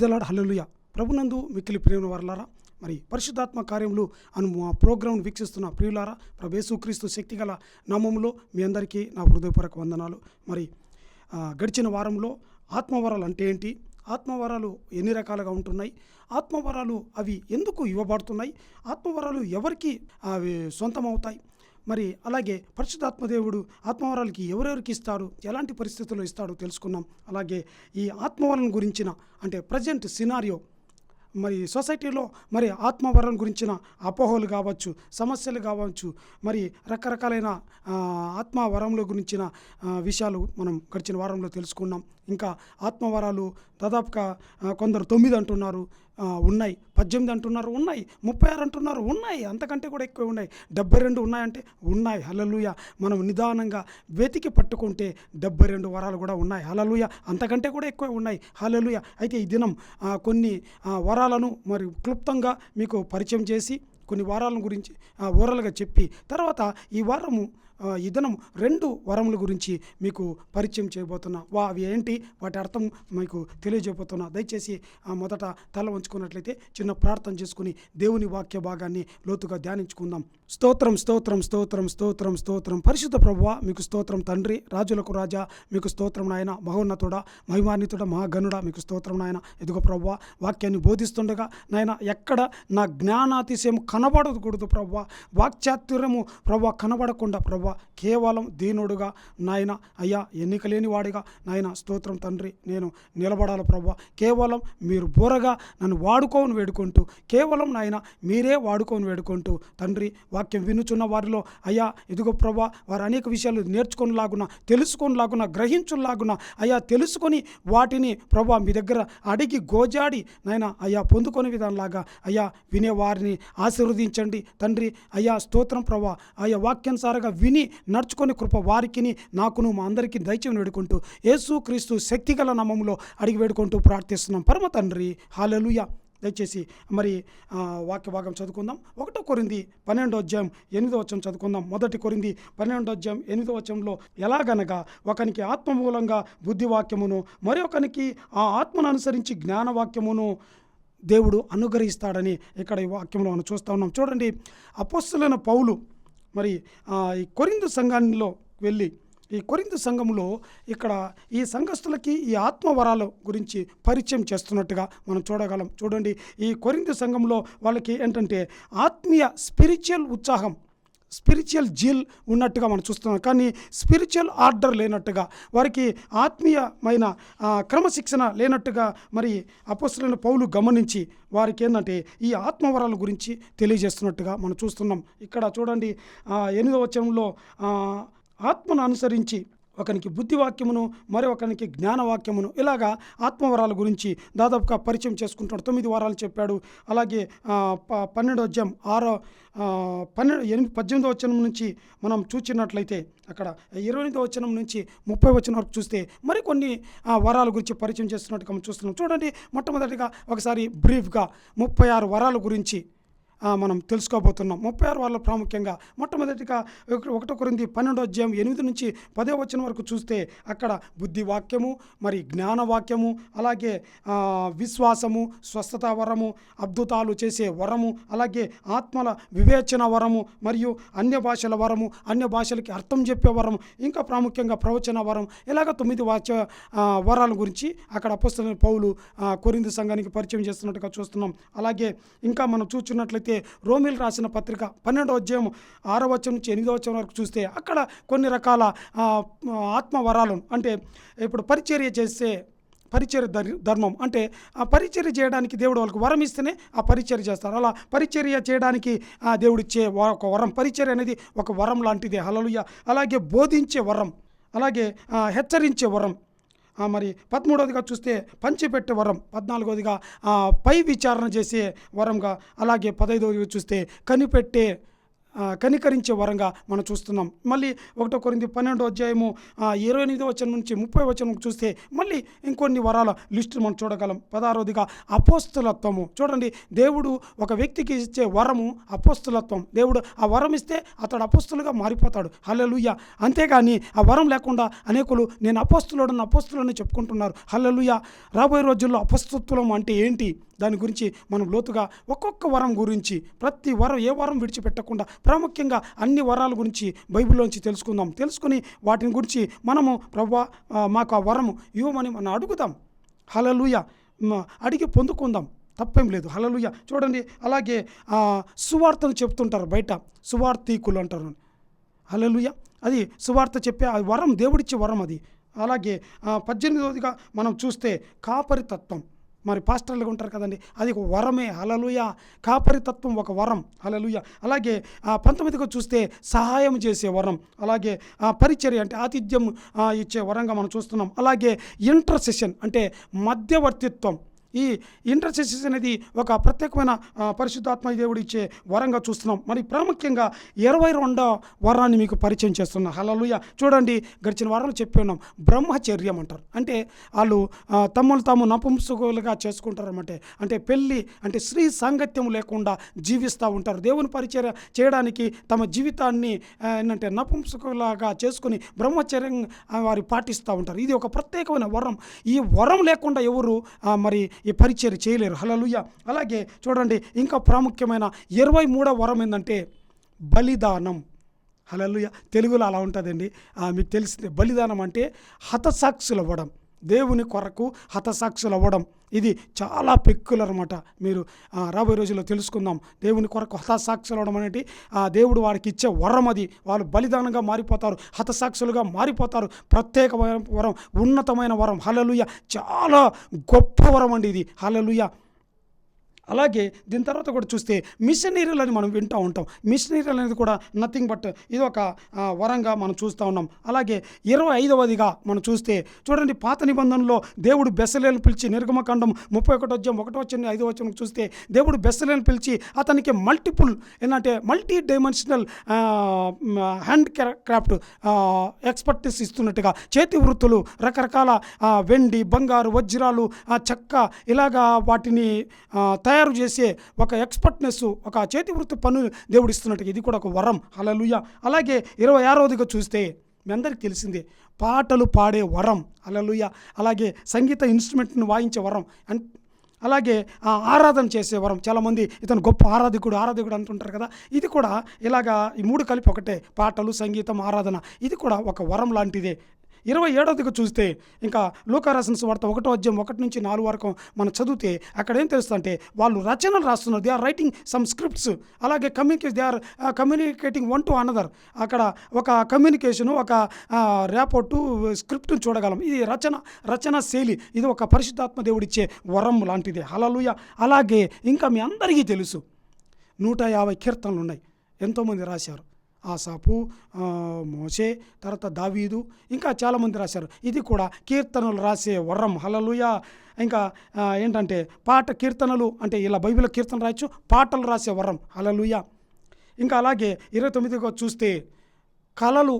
The Lord హల్లుయ ప్రభునందు మిక్కిలి ప్రేమ వర్లారా మరి పరిశుద్ధాత్మ కార్యములు అను మా ప్రోగ్రాంను వీక్షిస్తున్న ప్రియులారా ప్రభేసుక్రీస్తు శక్తిగల నామములో మీ అందరికీ నా హృదయపూర్వక వందనాలు. మరి గడిచిన వారంలో ఆత్మవరాలు అంటే ఏంటి? ఆత్మవరాలు ఎన్ని రకాలుగా ఉంటున్నాయి? ఆత్మవరాలు అవి ఎందుకు ఇవ్వబడుతున్నాయి? ఆత్మవరాలు ఎవరికి అవి సొంతమవుతాయి? మరి అలాగే పరిశుద్ధాత్మదేవుడు ఆత్మవరాలకి ఎవరెవరికి ఇస్తారు ఎలాంటి పరిస్థితుల్లో ఇస్తాడో తెలుసుకున్నాం అలాగే ఈ ఆత్మవరం గురించిన అంటే ప్రజెంట్ సినారియో మరి సొసైటీలో మరి ఆత్మవరం గురించిన అపోహలు కావచ్చు సమస్యలు కావచ్చు మరి రకరకాలైన ఆత్మవరంలో గురించిన విషయాలు మనం గడిచిన వారంలో తెలుసుకున్నాం ఇంకా ఆత్మవరాలు దాదాపుగా కొందరు తొమ్మిది అంటున్నారు. ఉన్నాయి. పద్దెనిమిది అంటున్నారు ఉన్నాయి. ముప్పై ఆరు అంటున్నారు ఉన్నాయి. అంతకంటే కూడా ఎక్కువ ఉన్నాయి. డెబ్బై రెండు ఉన్నాయంటే ఉన్నాయి. హలలుయ మనం నిదానంగా వెతికి పట్టుకుంటే డెబ్బై రెండు వరాలు కూడా ఉన్నాయి. హలలుయ అంతకంటే కూడా ఎక్కువ ఉన్నాయి. హలలుయ అయితే ఈ దినం కొన్ని వరాలను మరి క్లుప్తంగా మీకు పరిచయం చేసి కొన్ని వారాల గురించి ఓరల్గా చెప్పి తర్వాత ఈ వారము ఈ దినం రెండు వరముల గురించి మీకు పరిచయం చేయబోతున్నా. వా అవి ఏంటి? వాటి అర్థం మీకు తెలియజేయబోతున్నా. దయచేసి మొదట తల ఉంచుకున్నట్లయితే చిన్న ప్రార్థన చేసుకుని దేవుని వాక్య భాగాన్ని లోతుగా ధ్యానించుకుందాం. స్తోత్రం స్తోత్రం స్తోత్రం స్తోత్రం స్తోత్రం. పరిశుద్ధ ప్రభువ మీకు స్తోత్రం తండ్రి రాజులకు రాజా మీకు స్తోత్రం నాయన. మహోన్నతుడ మహిమాన్వితుడ మహాగనుడ మీకు స్తోత్రం నాయన. ఎదుగు ప్రభువ వాక్యాన్ని బోధిస్తుండగా నాయన ఎక్కడ నా జ్ఞానాతిశయం కనబడకూడదు ప్రవ్వ వాక్చాతుర్యము ప్రభు కనబడకుండా ప్రభు కేవలం దీనుడుగా నాయన అయ్యా ఎన్నిక లేని వాడిగా నాయన స్తోత్రం తండ్రి నేను నిలబడాలి ప్రభు కేవలం మీరు బోరగా నన్ను వాడుకోని వేడుకుంటూ కేవలం నాయన మీరే వాడుకోని వేడుకుంటూ తండ్రి వాక్యం వినుచున్న వారిలో అయ్యా ఇదిగో ప్రభా వారు అనేక విషయాలు నేర్చుకొనిలాగున తెలుసుకొనిలాగున గ్రహించులాగున అయ్యా తెలుసుకొని వాటిని ప్రభా మీ దగ్గర అడిగి గోజాడి నాయన అయ్యా పొందుకొని విధానంలాగా అయ్యా వినే వారిని ఆశీర్వదించండి. తండ్రి అయ్యా స్తోత్రం ప్రభా అయ్యా వాక్యానుసారంగా విని నడుచుకొని కృప వారికిని నాకును మా అందరికీ దయచేసి వేడుకుంటూ యేసు క్రీస్తు శక్తిగల నమంలో అడిగి వేడుకుంటూ ప్రార్థిస్తున్నాం. పరమ తండ్రి హాలెలుయ. దయచేసి మరి వాక్య భాగం చదువుకుందాం. ఒకటో కొరింది పన్నెండో అధ్యాయం ఎనిమిదో వచ్చం చదువుకుందాం. మొదటి కొరింది పన్నెండో అధ్యాయం ఎనిమిదో వచ్చంలో ఎలాగనగా ఒకనికి ఆత్మ మూలంగా బుద్ధివాక్యమును మరొకనికి ఆ ఆత్మను అనుసరించి జ్ఞానవాక్యమును దేవుడు అనుగ్రహిస్తాడని ఇక్కడ ఈ వాక్యంలో మనం చూస్తూ ఉన్నాం. చూడండి అపోస్తులైన పౌలు మరి ఈ కొరిందు సంఘంలో వెళ్ళి ఈ కొరింత సంఘములో ఇక్కడ ఈ సంఘస్థులకి ఈ ఆత్మవరాల గురించి పరిచయం చేస్తున్నట్టుగా మనం చూడగలం. చూడండి ఈ కొరింత సంఘంలో వాళ్ళకి ఏంటంటే ఆత్మీయ స్పిరిచువల్ ఉత్సాహం స్పిరిచువల్ జీల్ ఉన్నట్టుగా మనం చూస్తున్నాం. కానీ స్పిరిచువల్ ఆర్డర్ లేనట్టుగా వారికి ఆత్మీయమైన క్రమశిక్షణ లేనట్టుగా మరి అపస్సులైన పౌలు గమనించి వారికి ఏంటంటే ఈ ఆత్మవరాల గురించి తెలియజేస్తున్నట్టుగా మనం చూస్తున్నాం. ఇక్కడ చూడండి ఎనిమిదవ వచనంలో ఆత్మను అనుసరించి ఒకనికి బుద్ధివాక్యమును మరి ఒకనికి జ్ఞానవాక్యమును. ఇలాగా ఆత్మవరాల గురించి దాదాపుగా పరిచయం చేసుకుంటాడు తొమ్మిది వారాలు చెప్పాడు. అలాగే ప- పన్నెండో అధ్యాయం ఆరో పన్నెండు ఎనిమిది పద్దెనిమిదో వచనం నుంచి మనం చూచినట్లయితే అక్కడ ఇరవై ఎనిమిదో వచనం నుంచి ముప్పై వచనం వరకు చూస్తే మరికొన్ని వరాల గురించి పరిచయం చేస్తున్నట్టుగా మనం చూస్తున్నాం. చూడండి మొట్టమొదటిగా ఒకసారి బ్రీఫ్గా ముప్పై ఆరు వరాల గురించి మనం తెలుసుకోబోతున్నాం. ముప్పై ఆరు వాళ్ళ ప్రాముఖ్యంగా మొట్టమొదటిగా ఒక- ఒకటో కొరింది పన్నెండో అధ్యాయం ఎనిమిది నుంచి పదే వచ్చిన వరకు చూస్తే అక్కడ బుద్ధి వాక్యము మరి జ్ఞాన వాక్యము అలాగే విశ్వాసము స్వస్థత వరము అద్భుతాలు చేసే వరము అలాగే ఆత్మల వివేచన వరము మరియు అన్య భాషల వరము అన్య భాషలకి అర్థం చెప్పే వరం ఇంకా ప్రాముఖ్యంగా ప్రవచన వరం ఇలాగ తొమ్మిది వాచ వరాల గురించి అక్కడ అపస్తులైన పౌలు కొరింది సంఘానికి పరిచయం చేస్తున్నట్టుగా చూస్తున్నాం. అలాగే ఇంకా మనం చూస్తున్నట్లయితే రోమిల్ రాసిన పత్రిక పన్నెండో అధ్యాయం ఆరో వచ్చం నుంచి ఎనిమిదో వచ్చం వరకు చూస్తే అక్కడ కొన్ని రకాల ఆత్మవరాలను అంటే ఇప్పుడు పరిచర్య చేసే పరిచర్య ధర్మం అంటే ఆ పరిచర్య చేయడానికి దేవుడు వాళ్ళకి వరం ఇస్తేనే ఆ పరిచర్య చేస్తారు. అలా పరిచర్య చేయడానికి ఆ దేవుడు ఇచ్చే ఒక వరం పరిచర్య అనేది ఒక వరం లాంటిది. హలలుయ అలాగే బోధించే వరం అలాగే హెచ్చరించే వరం. మరి పదమూడవదిగా చూస్తే పంచిపెట్టే వరం పద్నాలుగవదిగా పై విచారణ చేసే వరంగా అలాగే పదహైదవదిగా చూస్తే కనిపెట్టే కనికరించే వరంగా మనం చూస్తున్నాం. మళ్ళీ ఒకటో కొరింది పన్నెండో అధ్యాయము ఇరవై ఎనిమిదో వచనం నుంచి ముప్పై వచనం చూస్తే మళ్ళీ ఇంకొన్ని వరాల లిస్టు మనం చూడగలం. పదహారోదిగా అపోస్తులత్వము. చూడండి దేవుడు ఒక వ్యక్తికి ఇచ్చే వరము అపోస్తులత్వం. దేవుడు ఆ వరం ఇస్తే అతడు అపోస్తులుగా మారిపోతాడు. హల్లెలూయ. అంతేగాని ఆ వరం లేకుండా అనేకులు నేను అపోస్తులుడని అపోస్తులని చెప్పుకుంటున్నారు. హల్లెలూయ. రాబోయే రోజుల్లో అపస్తుత్వం అంటే ఏంటి? దాని గురించి మనం లోతుగా ఒక్కొక్క వరం గురించి ప్రతి వరం ఏ వరం విడిచిపెట్టకుండా ప్రాముఖ్యంగా అన్ని వరాల గురించి బైబిల్లోంచి తెలుసుకుందాం. తెలుసుకుని వాటిని గురించి మనము ప్రభా మాకు ఆ వరము ఇవ్వమని మనం అడుగుదాం. హలలుయ అడిగి పొందుకుందాం. తప్పేం లేదు. హలలుయ చూడండి అలాగే సువార్తను చెప్తుంటారు బయట. సువార్థీకులు అంటారు. హలలుయ అది సువార్త చెప్పే ఆ వరం దేవుడిచ్చే వరం అది. అలాగే పద్దెనిమిదవదిగా మనం చూస్తే కాపరితత్వం మరి పాస్టర్లుగా ఉంటారు కదండి. అది ఒక వరమే. అలలుయ కాపరితత్వం ఒక వరం. అలలుయ అలాగే పంతొమ్మిదిగా చూస్తే సహాయం చేసే వరం. అలాగే ఆ, పరిచర్య అంటే ఆతిథ్యం ఇచ్చే వరంగా మనం చూస్తున్నాం. అలాగే ఇంటర్సెషన్ అంటే మధ్యవర్తిత్వం. ఈ ఇంటర్సెసిస్ అనేది ఒక ప్రత్యేకమైన పరిశుద్ధాత్మ దేవుడు ఇచ్చే వరంగా చూస్తున్నాం. మరి ప్రాముఖ్యంగా ఇరవై రెండో వరాన్ని మీకు పరిచయం చేస్తున్నా. హలలుయ చూడండి గడిచిన వారంలో చెప్పి ఉన్నాం. బ్రహ్మచర్యం అంటారు. అంటే వాళ్ళు తమ్ములు తాము నపుంసకులుగా చేసుకుంటారన్నమాట. అంటే పెళ్ళి అంటే స్త్రీ సాంగత్యం లేకుండా జీవిస్తూ ఉంటారు. దేవుని పరిచర్య చేయడానికి తమ జీవితాన్ని ఏంటంటే నపుంసకులాగా చేసుకుని బ్రహ్మచర్యం వారి పాటిస్తూ ఉంటారు. ఇది ఒక ప్రత్యేకమైన వరం. ఈ వరం లేకుండా ఎవరు మరి ఈ పరిచయం చేయలేరు. హలలుయ అలాగే చూడండి ఇంకా ప్రాముఖ్యమైన ఇరవై మూడో వరం ఏంటంటే బలిదానం. హలలుయ తెలుగులో అలా ఉంటుందండి. మీకు తెలిసిందే. బలిదానం అంటే హతసాక్షులు అవ్వడం దేవుని కొరకు హతసాక్షులు అవ్వడం ఇది చాలా పెక్కులర్ అనమాట మీరు రాబోయే రోజుల్లో తెలుసుకుందాం. దేవుని కొరకు హతసాక్షులు అవడం అనేది ఆ దేవుడు వారికి ఇచ్చే వరం అది. వాళ్ళు బలిదానంగా మారిపోతారు హతసాక్షులుగా మారిపోతారు. ప్రత్యేకమైన వరం ఉన్నతమైన వరం. హలలుయ చాలా గొప్ప వరం అండి ఇది. హలలుయ అలాగే దీని తర్వాత కూడా చూస్తే మిషనరీలు అని మనం వింటూ ఉంటాం. మిషనరీలు అనేది కూడా నథింగ్ బట్ ఇది ఒక వరంగా మనం చూస్తూ ఉన్నాం. అలాగే ఇరవై ఐదవదిగా మనం చూస్తే చూడండి పాత నిబంధనలో దేవుడు బెసలేని పిలిచి నిర్గమకాండం ముప్పై ఒకటి వచ్చాం ఒకటో వచ్చిన ఐదో వచ్చిన చూస్తే దేవుడు బెసలేని పిలిచి అతనికి మల్టిపుల్ ఏంటంటే multi dimensional hand craft expertise ఇస్తున్నట్టుగా చేతి వృత్తులు రకరకాల వెండి బంగారు వజ్రాలు చెక్క ఇలాగా వాటిని తయారు తయారు చేసే ఒక ఎక్స్పర్ట్నెస్ ఒక చేతి వృత్తి పన్ను దేవుడు ఇస్తున్నట్టుగా ఇది కూడా ఒక వరం. అలలుయ అలాగే ఇరవై ఆరోదిగా చూస్తే మీ అందరికీ తెలిసిందే పాటలు పాడే వరం. అలలుయ అలాగే సంగీత ఇన్స్ట్రుమెంట్ని వాయించే వరం. అండ్ అలాగే ఆ, ఆరాధన చేసే వరం. చాలామంది ఇతను గొప్ప ఆరాధకుడు ఆరాధకుడు అంటుంటారు కదా. ఇది కూడా ఇలాగా ఈ మూడు కలిపి ఒకటే పాటలు సంగీతం ఆరాధన. ఇది కూడా ఒక వరం లాంటిదే. ఇరవై ఏడవదిగా చూస్తే ఇంకా లూకారాసిన వార్త ఒకటో అధ్యాయం ఒకటి నుంచి నాలుగు వరకు మనం చదివితే అక్కడ ఏం తెలుస్తుందంటే వాళ్ళు రచనలు రాస్తున్నారు. They are writing some scripts అలాగే communicate they are communicating one to another అక్కడ ఒక కమ్యూనికేషను ఒక ర్యాపోర్టు స్క్రిప్ట్ను చూడగలం. ఇది రచన రచన శైలి. ఇది ఒక పరిశుద్ధాత్మ దేవుడిచ్చే వరం లాంటిది. హలలుయ అలాగే ఇంకా మీ అందరికీ తెలుసు. నూట యాభై కీర్తనలు ఉన్నాయి. ఎంతోమంది రాశారు. ఆసాపు మోసే తర్వాత దావీదు ఇంకా చాలామంది రాశారు. ఇది కూడా కీర్తనలు రాసే వరం. హలలుయ ఇంకా ఏంటంటే పాట కీర్తనలు అంటే ఇలా బైబిల్ కీర్తన రాయొచ్చు పాటలు రాసే వరం. హలలుయ ఇంకా అలాగే ఇరవై తొమ్మిదిగా చూస్తే కళలు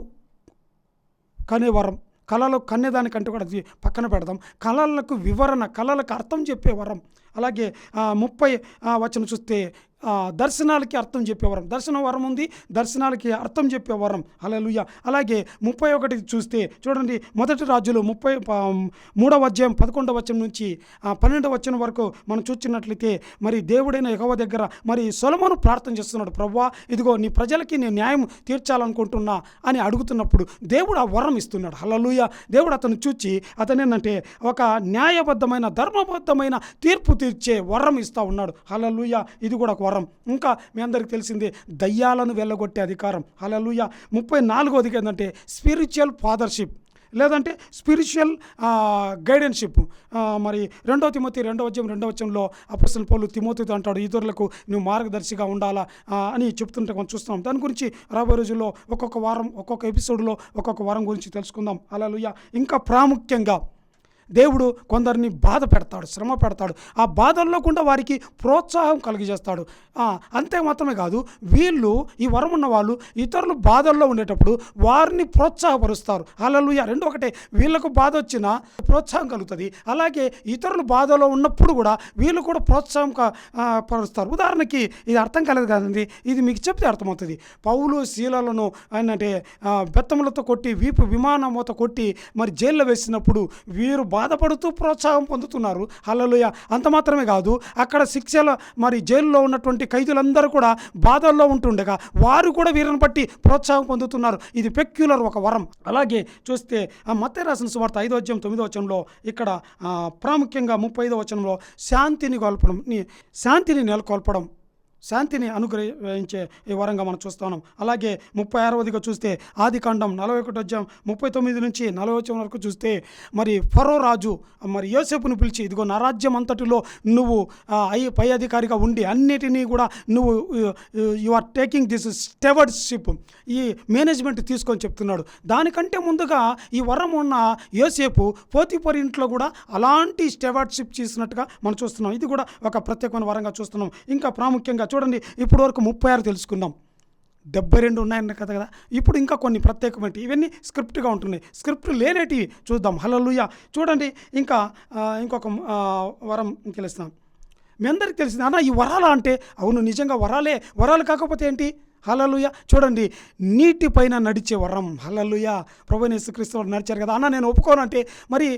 కనే వరం. కళలు కన్నేదానికంటే కూడా పక్కన పెడదాం. కళలకు వివరణ కళలకు అర్థం చెప్పే వరం. అలాగే ముప్పై ఆ, వచనం చూస్తే దర్శనాలకి అర్థం చెప్పే వరం దర్శన వరం ఉంది దర్శనాలకి అర్థం చెప్పే వరం అలలుయ అలాగే ముప్పై ఒకటి చూస్తే చూడండి మొదటి రాజులు ముప్పై మూడవ అధ్యాయం పదకొండవ వచనం నుంచి ఆ, పన్నెండవ వచనం వరకు మనం చూచినట్లయితే మరి దేవుడైన ఎగవ దగ్గర మరి సొలమను ప్రార్థన చేస్తున్నాడు ప్రవ్వా ఇదిగో నీ ప్రజలకి నేను న్యాయం తీర్చాలనుకుంటున్నా అని అడుగుతున్నప్పుడు దేవుడు ఆ వరం ఇస్తున్నాడు. హల్లెలూయా. దేవుడు అతను చూచి అతను ఏంటంటే ఒక న్యాయబద్ధమైన ధర్మబద్ధమైన తీర్పు తీర్చే వరం ఇస్తా ఉన్నాడు. హల్లెలూయా. ఇది కూడా ఒక వరం ఇంకా మీ అందరికీ తెలిసిందే దయ్యాలను వెళ్ళగొట్టే అధికారం. హల్లెలూయా. ముప్పై నాలుగోది ఏంటంటే స్పిరిచువల్ ఫాదర్షిప్ లేదంటే స్పిరిచువల్ గైడెన్షిప్ మరి రెండవ తిమోతి రెండవ వచ్చం రెండవ వచ్చంలో అపసల పౌలు తిమోతితో అంటాడు ఇతరులకు నువ్వు మార్గదర్శిగా ఉండాలా? అని చెప్తుంటే మనం చూస్తున్నాం. దాని గురించి రాబోయే రోజుల్లో ఒక్కొక్క వారం ఒక్కొక్క ఎపిసోడ్లో ఒక్కొక్క వారం గురించి తెలుసుకుందాం. అలా ఇంకా ప్రాముఖ్యంగా దేవుడు కొందరిని బాధ పెడతాడు శ్రమ పెడతాడు. ఆ బాధల్లో కూడా వారికి ప్రోత్సాహం కలిగజేస్తాడు. అంతే మాత్రమే కాదు వీళ్ళు ఈ వరం ఉన్న వాళ్ళు ఇతరులు బాధల్లో ఉండేటప్పుడు వారిని ప్రోత్సాహపరుస్తారు. అలలు రెండు ఒకటే వీళ్ళకు బాధ వచ్చినా ప్రోత్సాహం కలుగుతుంది. అలాగే ఇతరులు బాధలో ఉన్నప్పుడు కూడా వీళ్ళు కూడా ప్రోత్సాహం క- పరుస్తారు. ఉదాహరణకి ఇది అర్థం కాలేదు కదండి ఇది మీకు చెప్తే అర్థమవుతుంది. పౌలు శీలలను అంటే బెత్తములతో కొట్టి వీపు విమానముతో కొట్టి మరి జైల్లో వేసినప్పుడు వీరు బాధపడుతూ ప్రోత్సాహం పొందుతున్నారు. హల్లెలూయా. అంత మాత్రమే కాదు అక్కడ శిక్షల మరి జైల్లో ఉన్నటువంటి ఖైదులందరూ కూడా బాధల్లో ఉంటుండగా వారు కూడా వీరిని బట్టి ప్రోత్సాహం పొందుతున్నారు. ఇది పెక్యులర్ ఒక వరం. అలాగే చూస్తే ఆ మత్తే రాసిన సువార్త ఐదో అధ్యాయం తొమ్మిదో వచనంలో ఇక్కడ ప్రాముఖ్యంగా ముప్పై ఐదో వచనంలో శాంతిని కోల్పడం శాంతిని నెలకొల్పడం. శాంతిని అనుగ్రహించే ఈ వరంగా మనం చూస్తున్నాం. అలాగే ముప్పై ఆరవదిగా చూస్తే ఆది కాండం నలభై ఒకటి అధ్యాయం ముప్పై తొమ్మిది నుంచి నలభై వచ్చే వరకు చూస్తే మరి ఫరో రాజు మరి యోసేపును పిలిచి ఇదిగో నా రాజ్యం అంతటిలో నువ్వు ఐ పై అధికారిగా ఉండి అన్నిటినీ కూడా నువ్వు you are taking this stewardship ఈ మేనేజ్మెంట్ తీసుకొని చెప్తున్నాడు. దానికంటే ముందుగా ఈ వరం ఉన్న యోసేపు పోతిపరి ఇంట్లో కూడా అలాంటి స్టెవర్డ్షిప్ చేసినట్టుగా మనం చూస్తున్నాం. ఇది కూడా ఒక ప్రత్యేకమైన వరంగా చూస్తున్నాం. ఇంకా ప్రాముఖ్యంగా చూడండి ఇప్పటి వరకు ముప్పై ఆరు తెలుసుకుందాం డెబ్బై రెండు ఉన్నాయన్న కదా కదా? ఇప్పుడు ఇంకా కొన్ని ప్రత్యేకమైన ఇవన్నీ స్క్రిప్ట్గా ఉంటున్నాయి. స్క్రిప్ట్ లేనేటివి చూద్దాం. హలలుయ చూడండి ఇంకా ఇంకొక వరం తెలుస్తాం. మీ అందరికి తెలిసింది అన్న ఈ వరాల అంటే అవును నిజంగా వరాలే. వరాలు కాకపోతే ఏంటి? హలలుయ చూడండి నీటి పైన నడిచే వరం. హలలుయ ప్రభనేసుక్రీస్తు వారు నడిచారు కదా. అన్న నేను ఒప్పుకోను అంటే మరి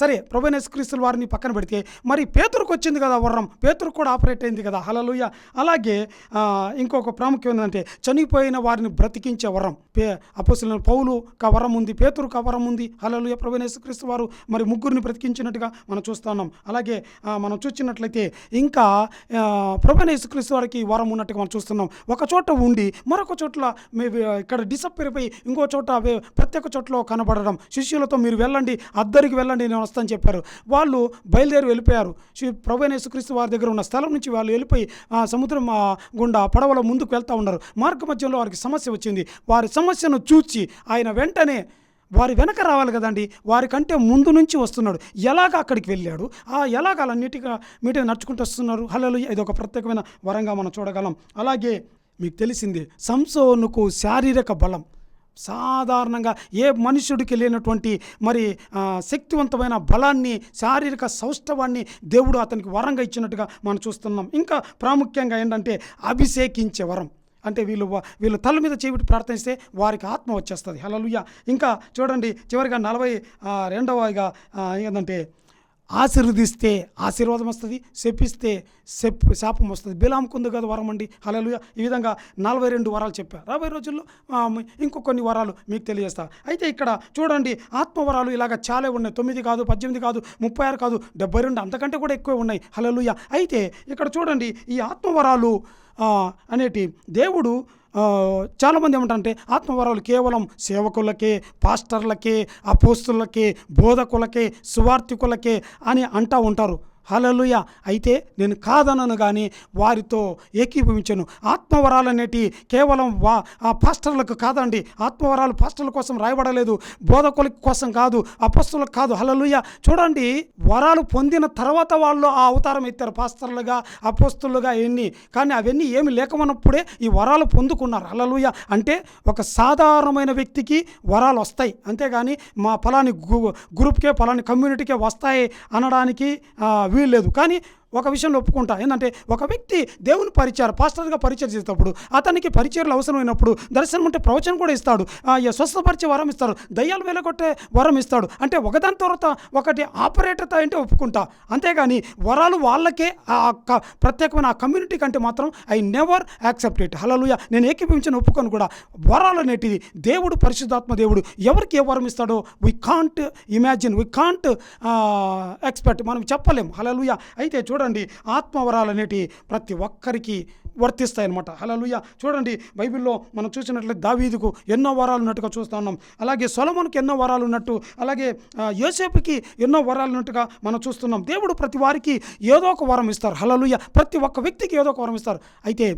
సరే ప్రభనేసుక్రీస్తుల వారిని పక్కన పెడితే మరి పేతురుకు వచ్చింది కదా వరం. పేతురు కూడా ఆపరేట్ అయింది కదా. హలలుయ అలాగే ఇంకొక ప్రాముఖ్యం ఏంటంటే చనిపోయిన వారిని బ్రతికించే వరం. పే అపోసిన పౌలు కా వరం ఉంది పేతురు కా వరం ఉంది. హలలుయ ప్రభనేసుక్రీస్తు వారు మరి ముగ్గురిని బ్రతికించినట్టుగా మనం చూస్తున్నాం. అలాగే మనం చూసినట్లయితే ఇంకా ప్రభనేసుక్రీస్తు వారికి వరం ఉన్నట్టుగా మనం చూస్తున్నాం. ఒక చోట ఉండి మరొక చోట్ల మీ- ఇక్కడ డిసప్పేర్ అయిపోయి ఇంకో చోట ప్రత్యేక చోట్ల కనబడడం. శిష్యులతో మీరు వెళ్ళండి అద్దరికి వెళ్ళండి నేను వస్తాను చెప్పారు. వాళ్ళు బయలుదేరి వెళ్ళిపోయారు. శ్రీ ప్రభు యేసుక్రీస్తు వారి దగ్గర ఉన్న స్థలం నుంచి వాళ్ళు వెళ్ళిపోయి ఆ సముద్రం గుండా పడవలో ముందుకు వెళ్తూ ఉన్నారు. మార్గ మధ్యంలో వారికి సమస్య వచ్చింది. వారి సమస్యను చూచి ఆయన వెంటనే వారి వెనక రావాలి కదండి వారికంటే ముందు నుంచి వస్తున్నాడు. ఎలాగ అక్కడికి వెళ్ళాడు? ఆ ఎలాగ అలా నీట్గా మీటిగా నడుచుకుంటూ వస్తున్నారు? హల్లలు ఇది ఒక ప్రత్యేకమైన వరంగా మనం చూడగలం. అలాగే మీకు తెలిసింది సంసోనుకు శారీరక బలం. సాధారణంగా ఏ మనుషుడికి లేనటువంటి మరి శక్తివంతమైన బలాన్ని శారీరక సౌష్ఠవాన్ని దేవుడు అతనికి వరంగా ఇచ్చినట్టుగా మనం చూస్తున్నాం. ఇంకా ప్రాముఖ్యంగా ఏంటంటే అభిషేకించే వరం. అంటే వీళ్ళు వీళ్ళు తల మీద చేపట్టి ప్రార్థిస్తే వారికి ఆత్మ వచ్చేస్తుంది. హలలుయ ఇంకా చూడండి చివరిగా నలభై రెండవగా ఏంటంటే ఆశీర్వదిస్తే ఆశీర్వాదం వస్తుంది శపిస్తే శప్ శాపం వస్తుంది. బిలాంకుంది కదా వరం అండి హలలుయ ఈ విధంగా నలభై రెండు వరాలు చెప్పారు రాబోయే రోజుల్లో ఇంకో కొన్ని వరాలు మీకు తెలియజేస్తా. అయితే ఇక్కడ చూడండి ఆత్మవరాలు ఇలాగ చాలా ఉన్నాయి. తొమ్మిది కాదు పద్దెనిమిది కాదు ముప్పై ఆరు కాదు డెబ్బై రెండు అంతకంటే కూడా ఎక్కువ ఉన్నాయి. హలలుయ అయితే ఇక్కడ చూడండి ఈ ఆత్మవరాలు అనేటి దేవుడు చాలామంది ఏమంటారంటే ఆత్మవరాలు కేవలం సేవకులకే పాస్టర్లకే అపోస్తులకే బోధకులకే సువార్థికులకే అని అంటూ ఉంటారు. హలలుయ అయితే నేను కాదనను కానీ వారితో ఏకీభవించను. ఆత్మవరాలు అనేటి కేవలం వా ఆ పాస్టర్లకు కాదండి. ఆత్మవరాలు పాస్టర్ల కోసం రాయబడలేదు. బోధకుల కోసం కాదు. అపస్తులకు కాదు. హలలుయ చూడండి వరాలు పొందిన తర్వాత వాళ్ళు ఆ అవతారం ఎత్తారు. పాస్టర్లుగా అపస్తులుగా ఎన్ని. కానీ అవన్నీ ఏమి లేకమన్నప్పుడే ఈ వరాలు పొందుకున్నారు. హలలుయ అంటే ఒక సాధారణమైన వ్యక్తికి వరాలు వస్తాయి. అంతేగాని మా ఫలాని గ్రూప్కే ఫలాని కమ్యూనిటీకే వస్తాయి అనడానికి వీల్లేదు. కానీ ఒక విషయంలో ఒప్పుకుంటా ఏంటంటే ఒక వ్యక్తి దేవుని పరిచయం పాస్టర్గా పరిచయం చేసేటప్పుడు అతనికి పరిచయలు అవసరమైనప్పుడు దర్శనం ఉంటే ప్రవచనం కూడా ఇస్తాడు. ఆ, స్వస్థపరిచే వరం ఇస్తాడు. దయ్యాలు వెలగొట్టే వరం ఇస్తాడు. అంటే ఒకదాని తర్వాత ఒకటి ఆపరేటర్తో అంటే ఒప్పుకుంటా. అంతేగాని వరాలు వాళ్ళకే ఆ ప్రత్యేకమైన ఆ కమ్యూనిటీ కంటే మాత్రం I never accept it. Hallelujah నేను ఏకీపించిన ఒప్పుకొని కూడా. వరాలు అనేటిది దేవుడు పరిశుద్ధాత్మ దేవుడు ఎవరికి ఏ వరం ఇస్తాడో we can't imagine we can't expect మనం చెప్పలేం. హలలుయ అయితే చూడండి. చూడండి ఆత్మవరాలు అనేటి ప్రతి ఒక్కరికి వర్తిస్తాయన్నమాట. హలలుయ చూడండి బైబిల్లో మనం చూసినట్లయితే దావీదుకు ఎన్నో వరాలు ఉన్నట్టుగా చూస్తూ ఉన్నాం. అలాగే సొలమునికి ఎన్నో వరాలు ఉన్నట్టు అలాగే యోసేపుకి ఎన్నో వరాలు ఉన్నట్టుగా మనం చూస్తున్నాం. దేవుడు ప్రతి వారికి ఏదో ఒక వరం ఇస్తారు. హలలుయ ప్రతి ఒక్క వ్యక్తికి ఏదో ఒక వరం ఇస్తారు. అయితే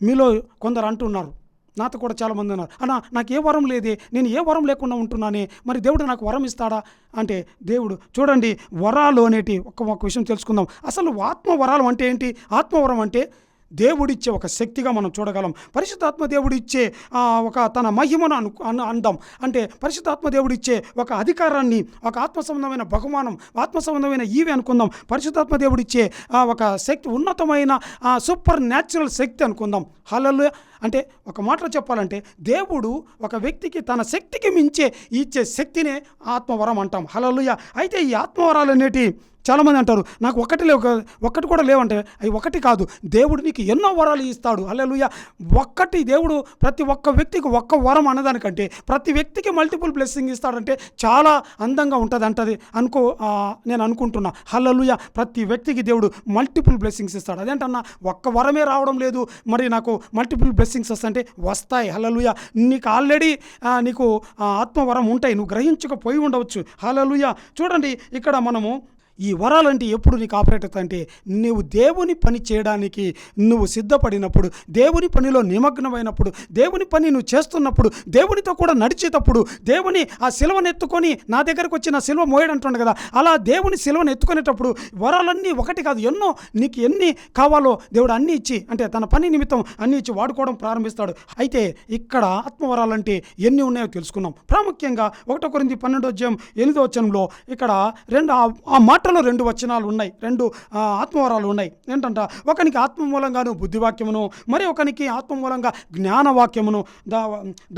మీలో కొందరు అంటున్నారు నాతో కూడా చాలామంది ఉన్నారు. అన్న నాకు ఏ వరం లేదే. నేను ఏ వరం లేకుండా ఉంటున్నానే? మరి దేవుడు నాకు వరం ఇస్తాడా? అంటే దేవుడు చూడండి వరాలు అనేటి ఒక ఒక విషయం తెలుసుకుందాం. అసలు ఆత్మ వరాలు అంటే ఏంటి? ఆత్మవరం అంటే దేవుడిచ్చే ఒక శక్తిగా మనం చూడగలం. పరిశుద్ధాత్మ దేవుడిచ్చే ఒక తన మహిమను అను అందాం. అంటే పరిశుద్ధాత్మ దేవుడిచ్చే ఒక అధికారాన్ని ఒక ఆత్మ సంబంధమైన బహుమానం ఆత్మ సంబంధమైన ఈవి అనుకుందాం. పరిశుద్ధాత్మ దేవుడిచ్చే ఒక శక్తి ఉన్నతమైన సూపర్ న్యాచురల్ శక్తి అనుకుందాం. హలలు అంటే ఒక మాటలో చెప్పాలంటే దేవుడు ఒక వ్యక్తికి తన శక్తికి మించే ఇచ్చే శక్తినే ఆత్మవరం అంటాం. హలలుయ అయితే ఈ ఆత్మవరాలు అనేటి చాలామంది అంటారు నాకు ఒకటి లేవు ఒకటి ఒక్కటి కూడా లేవంటే అవి ఒకటి కాదు దేవుడు నీకు ఎన్నో వరాలు ఇస్తాడు. అల్లెలుయ ఒక్కటి దేవుడు ప్రతి ఒక్క వ్యక్తికి ఒక్క వరం అన్నదానికంటే ప్రతి వ్యక్తికి మల్టిపుల్ బ్లెస్సింగ్ ఇస్తాడంటే చాలా అందంగా ఉంటుంది అంటది అనుకో నేను అనుకుంటున్నా. హల్లలుయ. ప్రతి వ్యక్తికి దేవుడు మల్టిపుల్ బ్లెస్సింగ్స్ ఇస్తాడు. అదేంటన్నా ఒక్క వరమే రావడం లేదు మరి నాకు మల్టిపుల్ బ్లెస్సింగ్స్ వస్తాయంటే వస్తాయి. హల్లలుయ. నీకు ఆల్రెడీ నీకు ఆత్మవరం ఉంటాయి. నువ్వు గ్రహించకపోయి ఉండవచ్చు. హల్లలుయ. చూడండి ఇక్కడ మనము ఈ వరాలంటే ఎప్పుడు నీకు ఆపరేట్ అవుతాయంటే నువ్వు దేవుని పని చేయడానికి నువ్వు సిద్ధపడినప్పుడు దేవుని పనిలో నిమగ్నమైనప్పుడు దేవుని పని నువ్వు చేస్తున్నప్పుడు దేవునితో కూడా నడిచేటప్పుడు దేవుని ఆ సిలువను ఎత్తుకొని నా దగ్గరకు వచ్చి నా సిలువ మోయడంటుండే కదా అలా దేవుని సిలువను ఎత్తుకునేటప్పుడు వరాలన్నీ ఒకటి కాదు ఎన్నో నీకు ఎన్ని కావాలో దేవుడు అన్నీ ఇచ్చి అంటే తన పని నిమిత్తం అన్నీ ఇచ్చి వాడుకోవడం ప్రారంభిస్తాడు. అయితే ఇక్కడ ఆత్మవరాలంటే ఎన్ని ఉన్నాయో తెలుసుకున్నాం ప్రాముఖ్యంగా ఒకటో కొరింది పన్నెండో అధ్యాయం ఎనిమిదో వచనంలో ఇక్కడ రెండు ఆ- మాట మాటలో రెండు వచనాలు ఉన్నాయి రెండు ఆత్మవరాలు ఉన్నాయి. ఏంటంట ఒకనికి ఆత్మ మూలంగాను బుద్ధివాక్యమును మరి ఒకనికి ఆత్మ మూలంగా జ్ఞానవాక్యమును. The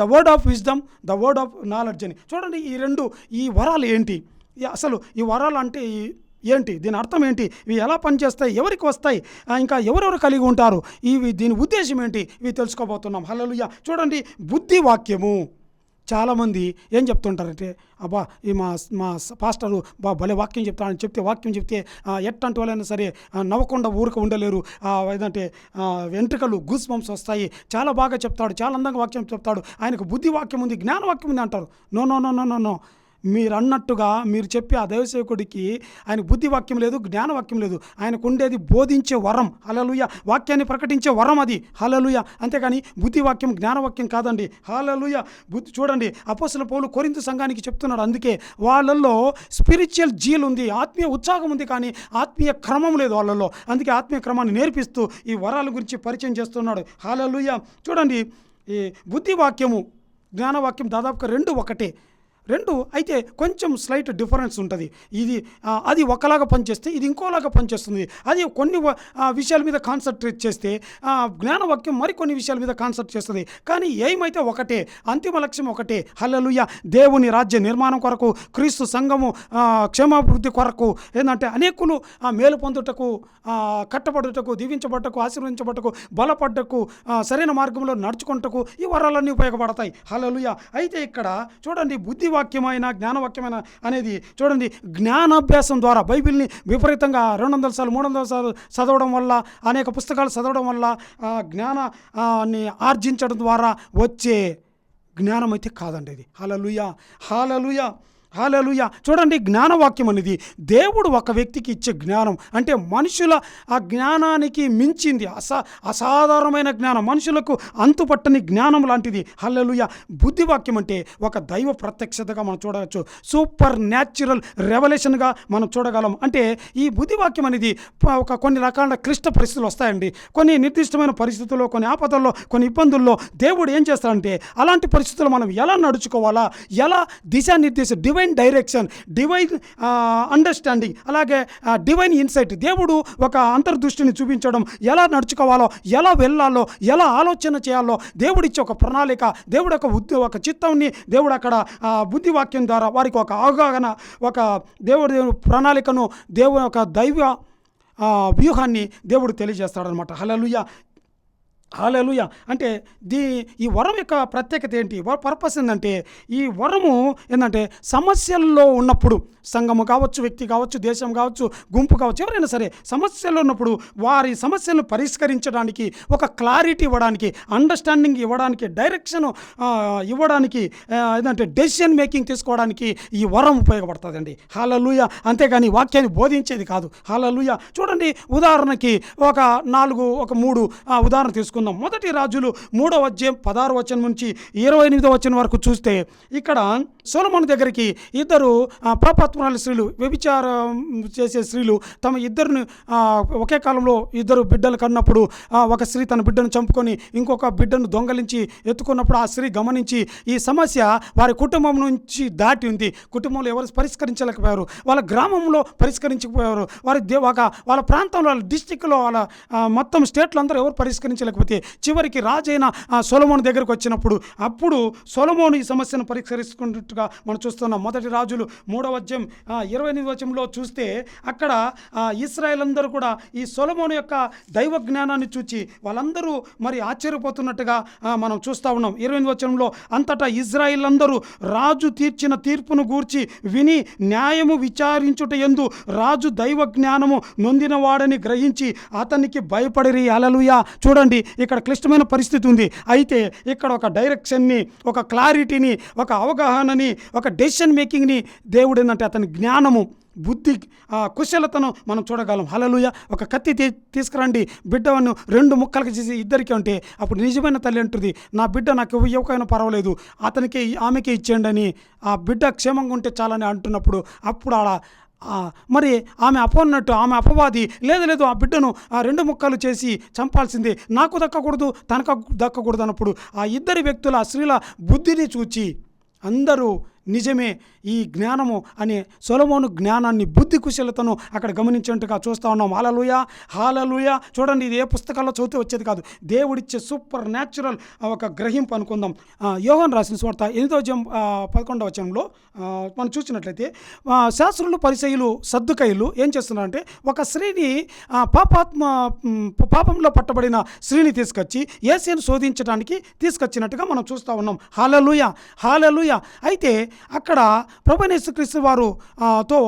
the word of wisdom the word of knowledge అని. చూడండి ఈ రెండు ఈ వరాలు ఏంటి? అసలు ఈ వరాలు అంటే ఈ ఏంటి? దీని అర్థం ఏంటి? ఇవి ఎలా పనిచేస్తాయి? ఎవరికి వస్తాయి? ఇంకా ఎవరెవరు కలిగి ఉంటారు? ఇవి దీని ఉద్దేశం ఏంటి? ఇవి తెలుసుకోబోతున్నాం. హల్లెలూయా. చూడండి బుద్ధి వాక్యము చాలామంది ఏం చెప్తుంటారంటే అబ్బా ఈ మా మా పాస్టరు బా భలే వాక్యం చెప్తాను చెప్తే వాక్యం చెప్తే ఆ, ఎట్టంటి వాళ్ళైనా సరే నవ్వకుండా ఊరికి ఉండలేరు. ఏదంటే వెంట్రుకలు గూస్ బంప్స్ వస్తాయి. చాలా బాగా చెప్తాడు చాలా అందంగా వాక్యం చెప్తాడు. ఆయనకు బుద్ధి వాక్యం ఉంది జ్ఞాన వాక్యం ఉంది అంటారు. No no no no no no. మీరు అన్నట్టుగా మీరు చెప్పి ఆ దైవసేవకుడికి ఆయన బుద్ధి వాక్యం లేదు జ్ఞానవాక్యం లేదు. ఆయనకు ఉండేది బోధించే వరం. హలలుయ వాక్యాన్ని ప్రకటించే వరం అది. హలలుయ అంతేకాని బుద్ధి వాక్యం జ్ఞానవాక్యం కాదండి. హలలుయ బుద్ధి చూడండి. అపోసల పౌలు కొరింత సంఘానికి చెప్తున్నాడు అందుకే వాళ్ళల్లో స్పిరిచువల్ జీల్ ఉంది ఆత్మీయ ఉత్సాహం ఉంది కానీ ఆత్మీయ క్రమం లేదు వాళ్ళల్లో. అందుకే ఆత్మీయ క్రమాన్ని నేర్పిస్తూ ఈ వరాల గురించి పరిచయం చేస్తున్నాడు. హాలలుయ చూడండి ఈ బుద్ధి వాక్యము జ్ఞానవాక్యం దాదాపుగా రెండు ఒకటే. రెండు అయితే కొంచెం స్లైట్ డిఫరెన్స్ ఉంటుంది. ఇది అది ఒకలాగా పనిచేస్తే ఇది ఇంకోలాగా పనిచేస్తుంది. అది కొన్ని విషయాల మీద కాన్సన్ట్రేట్ చేస్తే జ్ఞానవాక్యం మరికొన్ని విషయాల మీద కాన్సన్ట్రేట్ చేస్తుంది. కానీ ఏమైతే ఒకటే అంతిమ లక్ష్యం ఒకటే హలలుయ దేవుని రాజ్య నిర్మాణం కొరకు క్రీస్తు సంఘము క్షేమాభివృద్ధి కొరకు ఏంటంటే అనేకులు మేలు పొందుటకు కట్టబడుటకు దీవించబడ్డకు ఆశీర్వదించబడ్డకు బలపడ్డకు సరైన మార్గంలో నడుచుకుంటకు ఈ వరాలన్నీ ఉపయోగపడతాయి. హలలుయ అయితే ఇక్కడ చూడండి బుద్ధి వాక్యమైనా జ్ఞానవాక్యమైన అనేది చూడండి జ్ఞానాభ్యాసం ద్వారా బైబిల్ని విపరీతంగా రెండు వందల సార్లు మూడు వందల సార్లు చదవడం వల్ల అనేక పుస్తకాలు చదవడం వల్ల ఆ, జ్ఞానాన్ని ఆర్జించడం ద్వారా వచ్చే జ్ఞానం అయితే కాదండి ఇది. హాలలుయ! హాలలుయ! హాలలుయ. చూడండి జ్ఞానవాక్యం అనేది దేవుడు ఒక వ్యక్తికి ఇచ్చే జ్ఞానం. అంటే మనుషుల ఆ జ్ఞానానికి మించింది అసా అసాధారణమైన జ్ఞానం. మనుషులకు అంతుపట్టని జ్ఞానం లాంటిది. హల్లెలూయ బుద్ధివాక్యం అంటే ఒక దైవ ప్రత్యక్షతగా మనం చూడవచ్చు. సూపర్ న్యాచురల్ రెవల్యూషన్గా మనం చూడగలం. అంటే ఈ బుద్ధివాక్యం అనేది ఒక కొన్ని రకాల క్లిష్ట పరిస్థితులు వస్తాయండి. కొన్ని నిర్దిష్టమైన పరిస్థితుల్లో కొన్ని ఆపదల్లో కొన్ని ఇబ్బందుల్లో దేవుడు ఏం చేస్తాడంటే అలాంటి పరిస్థితులు మనం ఎలా నడుచుకోవాలా? ఎలా దిశానిర్దేశం డివైన్ డైరెక్షన్ డివైన్ అండర్స్టాండింగ్ అలాగే uh, డివైన్ ఇన్సైట్ దేవుడు ఒక అంతర్దృష్టిని చూపించడం ఎలా నడుచుకోవాలో ఎలా వెళ్ళాలో ఎలా ఆలోచన చేయాలో దేవుడిచ్చే ఒక ప్రణాళిక దేవుడు ఒక ఉద్య ఒక చిత్తంని దేవుడు అక్కడ బుద్ధివాక్యం ద్వారా వారికి ఒక అవగాహన ఒక దేవుడి ప్రణాళికను దేవుడు ఒక దైవ వ్యూహాన్ని దేవుడు తెలియజేస్తాడనమాట హలలుయ హాలూయ అంటే దీ ఈ వరం యొక్క ప్రత్యేకత ఏంటి? పర్పస్ ఏంటంటే ఈ వరము ఏంటంటే సమస్యల్లో ఉన్నప్పుడు సంఘము కావచ్చు వ్యక్తి కావచ్చు దేశం కావచ్చు గుంపు కావచ్చు ఎవరైనా సరే సమస్యల్లో ఉన్నప్పుడు వారి సమస్యలను పరిష్కరించడానికి ఒక క్లారిటీ ఇవ్వడానికి అండర్స్టాండింగ్ ఇవ్వడానికి డైరెక్షన్ ఇవ్వడానికి ఏంటంటే డెసిషన్ మేకింగ్ తీసుకోవడానికి ఈ వరం ఉపయోగపడుతుందండి. హాలూయ అంతేగాని వాక్యాన్ని బోధించేది కాదు. హాలూయ చూడండి ఉదాహరణకి ఒక నాలుగు ఒక మూడు ఉదాహరణ తీసుకుందాం. తెలుసుకుందాం మొదటి రాజులు మూడవ అధ్యాయం పదహారు వచనం నుంచి ఇరవై ఎనిమిదో వచనం వరకు చూస్తే ఇక్కడ సోలమన్ దగ్గరికి ఇద్దరు ప్రపత్మరాలు స్త్రీలు వ్యభిచారం చేసే స్త్రీలు తమ ఇద్దరిని ఒకే కాలంలో ఇద్దరు బిడ్డలు కన్నప్పుడు ఒక స్త్రీ తన బిడ్డను చంపుకొని ఇంకొక బిడ్డను దొంగలించి ఎత్తుకున్నప్పుడు ఆ స్త్రీ గమనించి ఈ సమస్య వారి కుటుంబం నుంచి దాటి ఉంది. కుటుంబంలో ఎవరు పరిష్కరించలేకపోయారు. వాళ్ళ గ్రామంలో పరిష్కరించకపోయారు. వారి దే ఒక వాళ్ళ ప్రాంతంలో వాళ్ళ డిస్టిక్లో వాళ్ళ మొత్తం స్టేట్లో అందరూ ఎవరు పరిష్కరించలేకపోతే చివరికి రాజైన ఆ, సొలమోను దగ్గరకు వచ్చినప్పుడు అప్పుడు సొలమోను ఈ సమస్యను పరిష్కరించుకున్నట్టుగా మనం చూస్తున్నాం. మొదటి రాజులు మూడవ అధ్యయం ఆ, ఇరవై ఎనిమిది వచనంలో చూస్తే అక్కడ ఇస్రాయల్ అందరూ కూడా ఈ సొలమోను యొక్క దైవ జ్ఞానాన్ని చూచి వాళ్ళందరూ మరి ఆశ్చర్యపోతున్నట్టుగా మనం చూస్తూ ఉన్నాం. ఇరవై ఎనిమిది వచనంలో అంతటా ఇజ్రాయిల్ అందరూ రాజు తీర్చిన తీర్పును గూర్చి విని న్యాయము విచారించుట ఎందు రాజు దైవ జ్ఞానము నొందినవాడని గ్రహించి అతనికి భయపడిరి. అలలుయా చూడండి ఇక్కడ క్లిష్టమైన పరిస్థితి ఉంది. అయితే ఇక్కడ ఒక డైరెక్షన్ని ఒక క్లారిటీని ఒక అవగాహనని ఒక డెసిషన్ మేకింగ్ని దేవుడు ఏంటంటే అతని జ్ఞానము బుద్ధి ఆ, కుశలతను మనం చూడగలం. హలలుయ ఒక కత్తి తీ తీసుకురండి. బిడ్డను రెండు ముక్కలకి చేసి ఇద్దరికి ఉంటే అప్పుడు నిజమైన తల్లి అంటుంది నా బిడ్డ నాకు ఇవ్వకైనా పర్వాలేదు. అతనికి ఆమెకే ఇచ్చేయండి అని ఆ బిడ్డ క్షేమంగా ఉంటే చాలని అంటున్నప్పుడు అప్పుడు ఆడ మరి ఆమె అపోన్నట్టు ఆమె అపవాది లేదు లేదు ఆ బిడ్డను ఆ రెండు ముక్కలు చేసి చంపాల్సిందే. నాకు దక్కకూడదు తనకు దక్కకూడదు అన్నప్పుడు ఆ ఇద్దరి వ్యక్తుల ఆ స్త్రీల బుద్ధిని చూచి అందరూ నిజమే ఈ జ్ఞానము అనే సొలమోను జ్ఞానాన్ని బుద్ధి కుశలతను అక్కడ గమనించినట్టుగా చూస్తూ ఉన్నాం. Hallelujah hallelujah. చూడండి ఇది ఏ పుస్తకాల్లో చదివితే వచ్చేది కాదు. దేవుడిచ్చే సూపర్ న్యాచురల్ ఒక గ్రహింపు అనుకుందాం. యోహన్ రాసిన స్వార్థ ఎనిమిదో జం పదకొండవ వచనంలో మనం చూసినట్లయితే శాస్త్రులు పరిచయులు సర్దుకైలు ఏం చేస్తున్నారంటే ఒక స్త్రీని పాపాత్మ పాపంలో పట్టబడిన స్త్రీని తీసుకొచ్చి ఏసేను శోధించడానికి తీసుకొచ్చినట్టుగా మనం చూస్తూ ఉన్నాం. Hallelujah hallelujah. అయితే అక్కడ ప్రభనేశ్వక్రీస్తు వారు తో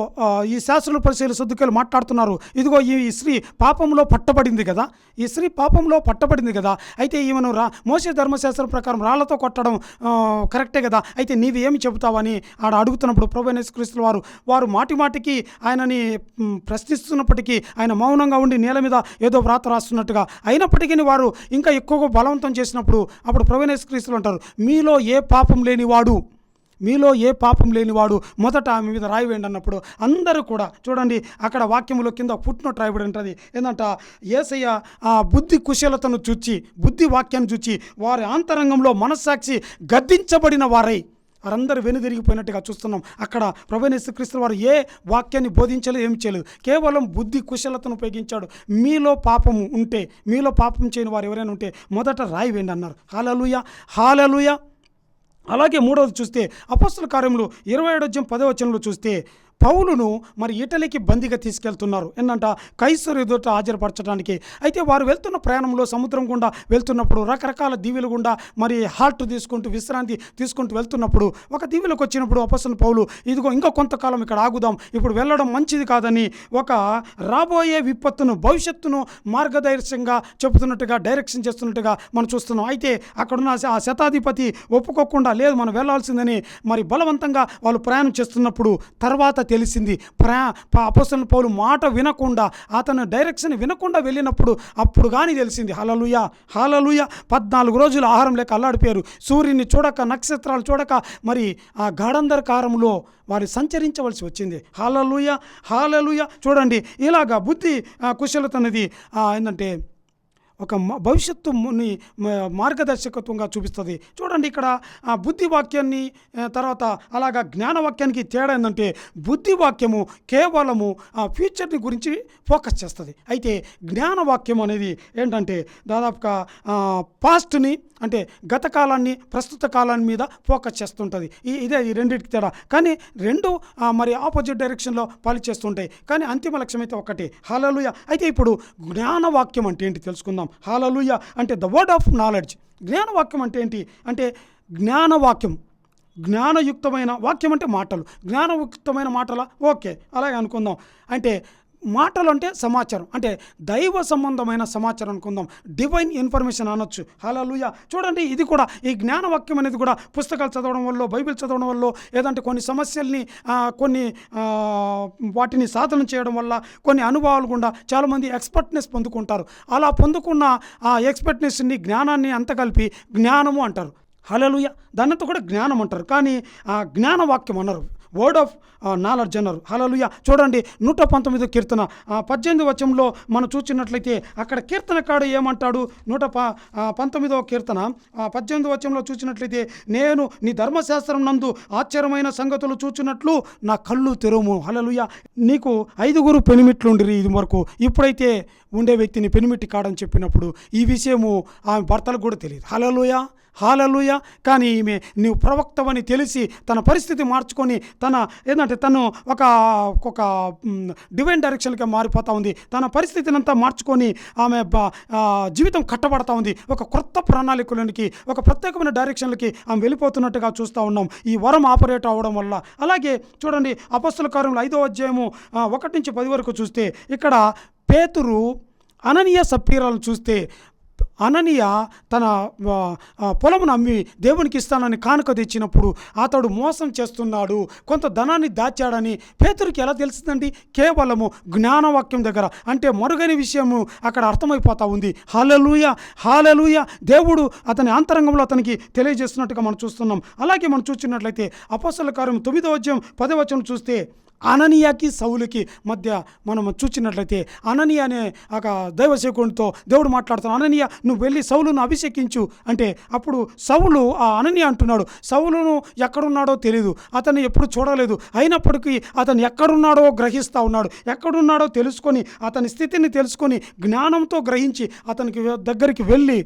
ఈ శాస్త్రుల పరిశీలి సర్దుకలు మాట్లాడుతున్నారు. ఇదిగో ఈ స్త్రీ పాపంలో పట్టబడింది కదా. ఈ స్త్రీ పాపంలో పట్టబడింది కదా. అయితే ఈమెను రా మోసే ధర్మశాస్త్రం ప్రకారం రాళ్ళతో కొట్టడం కరెక్టే కదా. అయితే నీవి ఏమి చెబుతావని ఆడ అడుగుతున్నప్పుడు ప్రభనేశ్వక్రీస్తుల వారు వారు మాటి మాటికి ఆయనని ప్రశ్నిస్తున్నప్పటికీ ఆయన మౌనంగా ఉండి నేల మీద ఏదో వ్రాత రాస్తున్నట్టుగా. అయినప్పటికీ వారు ఇంకా ఎక్కువగా బలవంతం చేసినప్పుడు అప్పుడు ప్రవీణేశ్వరీస్తులు అంటారు మీలో ఏ పాపం లేనివాడు మీలో ఏ పాపం లేనివాడు మొదట ఆమె మీద రాయవేయండి అన్నప్పుడు అందరూ కూడా చూడండి అక్కడ వాక్యములో కింద పుట్టినట్టు రాయబడి ఉంటుంది. ఏంటంట ఏసయ్య ఆ బుద్ధి కుశలతను చూచి బుద్ధి వాక్యాన్ని చూచి వారి అంతరంగంలో మనస్సాక్షి గద్దించబడిన వారై. వారందరూ వెనుదిరిగిపోయినట్టుగా చూస్తున్నాం. అక్కడ ప్రభనేశ్వక్రీస్తు వారు ఏ వాక్యాన్ని బోధించలేదు ఏమి చేయలేదు. కేవలం బుద్ధి కుశలతను ఉపయోగించాడు. మీలో పాపము ఉంటే మీలో పాపం చేయని వారు ఎవరైనా ఉంటే మొదట రాయి వేయండి అన్నారు. హాలలుయ! హాలలుయ! అలాగే మూడవది చూస్తే అపస్తుల కార్యములు ఇరవై ఏడు అధ్యాయం పదో చూస్తే పౌలును మరి ఇటలీకి బందీగా తీసుకెళ్తున్నారు. ఏంటంట కైసరు ఎదుట హాజరుపరచడానికి. అయితే వారు వెళ్తున్న ప్రయాణంలో సముద్రం గుండా వెళ్తున్నప్పుడు రకరకాల దీవులు గుండా మరి హాల్ట్ తీసుకుంటూ విశ్రాంతి తీసుకుంటూ వెళ్తున్నప్పుడు ఒక దీవులకు వచ్చినప్పుడు అపస్తుల పౌలు ఇదిగో ఇంకా కొంతకాలం ఇక్కడ ఆగుదాం. ఇప్పుడు వెళ్ళడం మంచిది కాదని ఒక రాబోయే విపత్తును భవిష్యత్తును మార్గదర్శకంగా చెబుతున్నట్టుగా డైరెక్షన్ చేస్తున్నట్టుగా మనం చూస్తున్నాం. అయితే అక్కడున్న ఆ శతాధిపతి ఒప్పుకోకుండా లేదు మనం వెళ్ళాల్సిందని మరి బలవంతంగా వాళ్ళు ప్రయాణం చేస్తున్నప్పుడు తర్వాత తెలిసింది. ప్రా అపస్తుల పౌలు మాట వినకుండా అతను డైరెక్షన్ వినకుండా వెళ్ళినప్పుడు అప్పుడు కానీ తెలిసింది. హలలుయ హలలుయ పద్నాలుగు రోజులు ఆహారం లేక అల్లాడిపోయారు. సూర్యుని చూడక నక్షత్రాలు చూడక మరి ఆ గాఢంధకారంలో వారు సంచరించవలసి వచ్చింది. హాలలుయ హాలలుయ చూడండి ఇలాగా బుద్ధి కుశలతన్నది కుశలత అనేది ఏంటంటే ఒక మ- భవిష్యత్తుని మార్గదర్శకత్వంగా చూపిస్తుంది. చూడండి ఇక్కడ ఆ బుద్ధి వాక్యాన్ని తర్వాత అలాగా జ్ఞానవాక్యానికి తేడా ఏంటంటే బుద్ధి వాక్యము కేవలము ఆ ఫ్యూచర్ని గురించి ఫోకస్ చేస్తుంది. అయితే జ్ఞాన వాక్యం అనేది ఏంటంటే దాదాపుగా పాస్ట్ని అంటే గత కాలాన్ని ప్రస్తుత కాలాన్ని మీద ఫోకస్ చేస్తుంటుంది. ఈ ఇదే ఈ రెండింటికి తేడా. కానీ రెండు మరి ఆపోజిట్ డైరెక్షన్లో పాలిచేస్తుంటాయి కానీ అంతిమ లక్ష్యం అయితే ఒకటి. హాలలుయ. అయితే ఇప్పుడు జ్ఞానవాక్యం అంటే ఏంటి తెలుసుకుందాం. హాలలుయ అంటే ద వర్డ్ ఆఫ్ నాలెడ్జ్. జ్ఞానవాక్యం అంటే ఏంటి? అంటే జ్ఞానవాక్యం. జ్ఞానయుక్తమైన వాక్యం అంటే మాటలు. జ్ఞానయుక్తమైన మాటల? ఓకే. అలాగే అనుకుందాం. అంటే మాటలు అంటే సమాచారం. అంటే దైవ సంబంధమైన సమాచారం అనుకుందాం డివైన్ ఇన్ఫర్మేషన్ అనొచ్చు. హలలుయ చూడండి ఇది కూడా ఈ జ్ఞానవాక్యం అనేది కూడా పుస్తకాలు చదవడం వల్ల బైబిల్ చదవడం వల్ల ఏదంటే కొన్ని సమస్యల్ని కొన్ని వాటిని సాధన చేయడం వల్ల కొన్ని అనుభవాలు గుండా చాలామంది ఎక్స్పర్ట్నెస్ పొందుకుంటారు. అలా పొందుకున్న ఆ ఎక్స్పర్ట్నెస్ని జ్ఞానాన్ని అంత కలిపి జ్ఞానము అంటారు. హలలుయ దానితో కూడా జ్ఞానం అంటారు. కానీ ఆ జ్ఞానవాక్యం అన్నారు వర్డ్ ఆఫ్ నాలెడ్జ్ అన్నారు. హలలుయ చూడండి నూట పంతొమ్మిది కీర్తన. పద్దెనిమిది వచనంలో మనం చూసినట్లయితే అక్కడ కీర్తనకాడు ఏమంటాడు? నూట ప పంతొమ్మిదవ కీర్తన. ఆ, పద్దెనిమిది వచనంలో చూసినట్లయితే నేను నీ ధర్మశాస్త్రం నందు ఆశ్చర్యమైన సంగతులు చూచినట్లు నా కళ్ళు తెరుము. హలలుయ నీకు ఐదుగురు పెనిమిట్లుండిరి ఇది వరకు ఇప్పుడైతే ఉండే వ్యక్తిని పెనిమిట్టి కాడని చెప్పినప్పుడు ఈ విషయము ఆమె భర్తలకు కూడా తెలియదు. Hallelujah hallelujah. కానీ ఈమె నీవు ప్రవక్తవని తెలిసి తన పరిస్థితి మార్చుకొని తన ఏంటంటే తను ఒక ఒక డివైన్ డైరెక్షన్కి మారిపోతూ ఉంది. తన పరిస్థితిని అంతా మార్చుకొని ఆమె జీవితం కట్టబడతా ఉంది. ఒక కొత్త ప్రణాళికలోనికి ఒక ప్రత్యేకమైన డైరెక్షన్లకి ఆమె వెళ్ళిపోతున్నట్టుగా చూస్తూ ఉన్నాం. ఈ వరం ఆపరేట్ అవ్వడం వల్ల. అలాగే చూడండి అపస్తుల కార్యంలో ఐదో అధ్యాయము ఒకటి నుంచి పది వరకు చూస్తే ఇక్కడ పేతురు అననీయ సప్పీరాలను చూస్తే అననీయ తన పొలమును అమ్మి దేవునికి ఇస్తానని కానుక తెచ్చినప్పుడు అతడు మోసం చేస్తున్నాడు. కొంత ధనాన్ని దాచాడని పేతురికి ఎలా తెలుస్తుందండి? కేవలము జ్ఞానవాక్యం దగ్గర. అంటే మరుగని విషయము అక్కడ అర్థమైపోతా ఉంది. హాలలుయ హాలలుయ దేవుడు అతని అంతరంగంలో అతనికి తెలియజేస్తున్నట్టుగా మనం చూస్తున్నాం. అలాగే మనం చూసినట్లయితే అపస్సుల కార్యం తొమ్మిదో అధ్యాయం పదవచనం చూస్తే అననీయాకి సౌలుకి మధ్య మనం చూచినట్లయితే అననీయ అనే ఒక దైవసేకునితో దేవుడు మాట్లాడుతున్నాడు అననీయ నువ్వు వెళ్ళి సౌలును అభిషేకించు. అంటే అప్పుడు సౌలు ఆ అననీయ అంటున్నాడు సౌలును ఎక్కడున్నాడో తెలియదు అతన్ని ఎప్పుడు చూడలేదు. అయినప్పటికీ అతను ఎక్కడున్నాడో గ్రహిస్తూ ఉన్నాడు. ఎక్కడున్నాడో తెలుసుకొని అతని స్థితిని తెలుసుకొని జ్ఞానంతో గ్రహించి అతనికి దగ్గరికి వెళ్ళి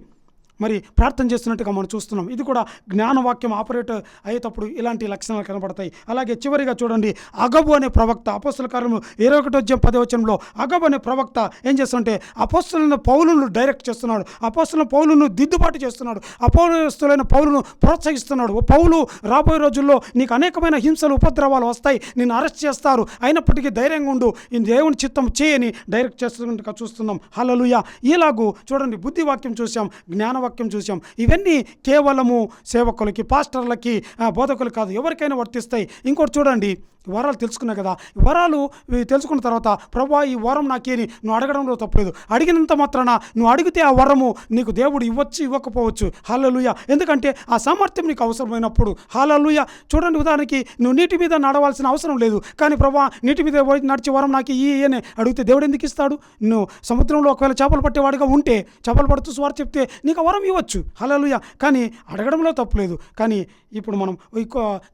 మరి ప్రార్థన చేస్తున్నట్టుగా మనం చూస్తున్నాం. ఇది కూడా జ్ఞానవాక్యం ఆపరేట్ అయ్యేటప్పుడు ఇలాంటి లక్షణాలు కనబడతాయి. అలాగే చివరిగా చూడండి అగబు అనే ప్రవక్త అపోస్తుల కార్యము ఇరవై ఒకటి పదవచనంలో అగబు అనే ప్రవక్త ఏం చేస్తుంటే అపోస్తులైన పౌలును డైరెక్ట్ చేస్తున్నాడు. అపోస్తుల పౌలును దిద్దుబాటు చేస్తున్నాడు. అపోస్తులైన పౌలను ప్రోత్సహిస్తున్నాడు. ఓ పౌలు రాబోయే రోజుల్లో నీకు అనేకమైన హింసలు ఉపద్రవాలు వస్తాయి. నేను అరెస్ట్ చేస్తారు. అయినప్పటికీ ధైర్యంగా ఉండు. ఈ దేవుని చిత్తం చేయని డైరెక్ట్ చేస్తున్నట్టుగా చూస్తున్నాం. హలలుయ ఇలాగూ చూడండి బుద్ధివాక్యం చూసాం. జ్ఞానవాక్యం చూసాం ఇవన్నీ కేవలము సేవకులకి పాస్టర్లకి బోధకులు కాదు ఎవరికైనా వర్తిస్తాయి. ఇంకోటి చూడండి వరాలు తెలుసుకున్నాయి కదా. ఈ వరాలు తెలుసుకున్న తర్వాత ప్రభా ఈ వరం నాకేని నువ్వు అడగడంలో తప్పలేదు. అడిగినంత మాత్రాన నువ్వు అడిగితే ఆ వరము నీకు దేవుడు ఇవ్వచ్చు ఇవ్వకపోవచ్చు. హాలలుయ ఎందుకంటే ఆ సామర్థ్యం నీకు అవసరమైనప్పుడు. హాలలుయ చూడండి ఉదాహరణకి నువ్వు నీటి మీద నడవాల్సిన అవసరం లేదు. కానీ ప్రభా నీటి మీద నడిచే వరం నాకు ఈ అని అడిగితే దేవుడు ఎందుకు ఇస్తాడు? నువ్వు సముద్రంలో ఒకవేళ చేపలు పట్టేవాడిగా ఉంటే చేపలు పడుతూ స్వార్ చెప్తే నీకు ఆ వరం ఇవ్వచ్చు. హలలుయ కానీ అడగడంలో తప్పులేదు. కానీ ఇప్పుడు మనం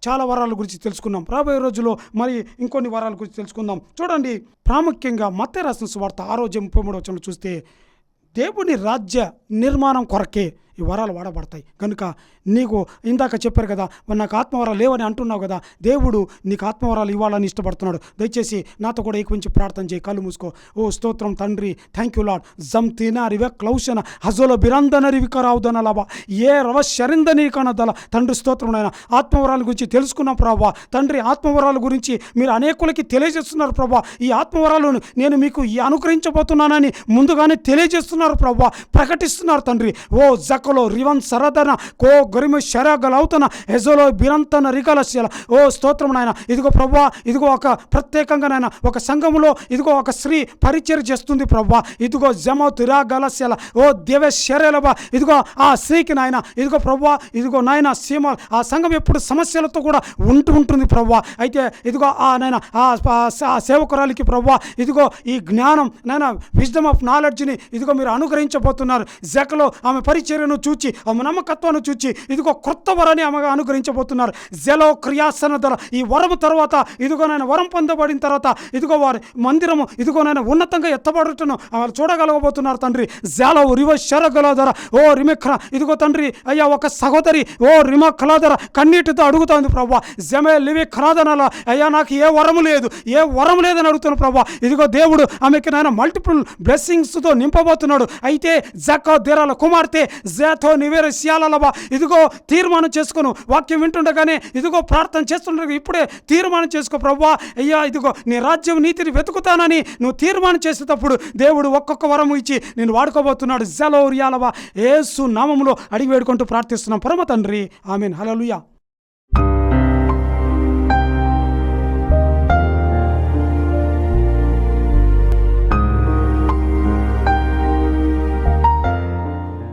చాలా వరాల గురించి తెలుసుకున్నాం. రాబోయే రోజుల్లో మరి ఇంకొన్ని వరాల గురించి తెలుసుకుందాం. చూడండి ప్రాముఖ్యంగా మత్తే రాసిన సువార్త ఆరోగ్యం ముప్పై మూడు చూస్తే దేవుని రాజ్య నిర్మాణం కొరకే ఈ వరాలు వాడబడతాయి. కనుక నీకు ఇందాక చెప్పారు కదా నాకు ఆత్మవరాలు లేవని అంటున్నావు కదా దేవుడు నీకు ఆత్మవరాలు ఇవ్వాలని ఇష్టపడుతున్నాడు. దయచేసి నాతో కూడా కొంచెం ప్రార్థన చేయి. కళ్ళు మూసుకో. ఓ స్తోత్రం తండ్రి థ్యాంక్ యూ లాడ్ జమ్ తినా రివె క్లౌషన హజోలో బిరందన రివికరావుదన లాభ ఏ రవ శరిందని కనదల. తండ్రి స్తోత్రం నాయన. ఆత్మవరాల గురించి తెలుసుకున్నాం ప్రభా. తండ్రి ఆత్మవరాల గురించి మీరు అనేకులకి తెలియజేస్తున్నారు ప్రభా. ఈ ఆత్మవరాలు నేను మీకు ఈ అనుగ్రహించబోతున్నానని ముందుగానే తెలియజేస్తున్నారు ప్రభా. ప్రకటిస్తున్నారు తండ్రి. ఓ జక్ జకలో రివన్ సరదన కో గరిమ శరగలవుతున్న ఎజోలో బిరంతన రికలస్యల ఓ స్తోత్రం నాయన. ఇదిగో ప్రభా ఇదిగో ఒక ప్రత్యేకంగా నాయన ఒక సంఘములో ఇదిగో ఒక స్త్రీ పరిచయం చేస్తుంది ప్రభా ఇదిగో జమ తిరాగలస్యల ఓ దేవ శరలబా ఇదిగో ఆ స్త్రీకి నాయన ఇదిగో ప్రభా ఇదిగో నాయన సీమ ఆ సంఘం ఎప్పుడు సమస్యలతో కూడా ఉంటూ ఉంటుంది ప్రభా అయితే ఇదిగో ఆ నాయన ఆ ఆ సేవకురాలికి ప్రభా ఇదిగో ఈ జ్ఞానం నాయన విజ్డమ్ ఆఫ్ నాలెడ్జ్ని ఇదిగో మీరు అనుగ్రహించబోతున్నారు. జకలో ఆమె పరిచర్యను చూచి ఆమె నమ్మకత్వాన్ని చూచి ఇదిగో కొత్త వరాన్ని ఆమెగా అనుగ్రహించబోతున్నారు. జలో క్రియాసన ధర ఈ వరము తర్వాత ఇదిగో నాయన వరం పొందబడిన తర్వాత ఇదిగో వారి మందిరము ఇదిగో నాయన ఉన్నతంగా ఎత్తబడటను వాళ్ళు చూడగలగబోతున్నారు తండ్రి. జాలో రివ శరగల ధర ఓ రిమిక్ర ఇదిగో తండ్రి అయ్యా ఒక సహోదరి ఓ రిమ కళాధర కన్నీటితో అడుగుతోంది ప్రభా జమే లివి ఖరాదనల అయ్యా నాకు ఏ వరము లేదు ఏ వరం లేదని అడుగుతున్న ప్రభా ఇదిగో దేవుడు ఆమెకి నాయన మల్టిపుల్ బ్లెస్సింగ్స్తో నింపబోతున్నాడు. అయితే జక్క దేరాల కుమార్తె జ జేతో నివేర సియాలలబా ఇదిగో తీర్మానం చేసుకును. వాక్యం వింటుండగానే ఇదిగో ప్రార్థన చేస్తుండగా ఇప్పుడే తీర్మానం చేసుకో ప్రభా అయ్యా ఇదిగో నీ రాజ్యం నీతిని వెతుకుతానని నువ్వు తీర్మానం చేసేటప్పుడు దేవుడు ఒక్కొక్క వరం ఇచ్చి నేను వాడుకోబోతున్నాడు. జలోరియాలవా ఏసు నామములో అడిగి వేడుకుంటూ ప్రార్థిస్తున్నాం. పరమ తండ్రి. ఆమెన్. హలలుయా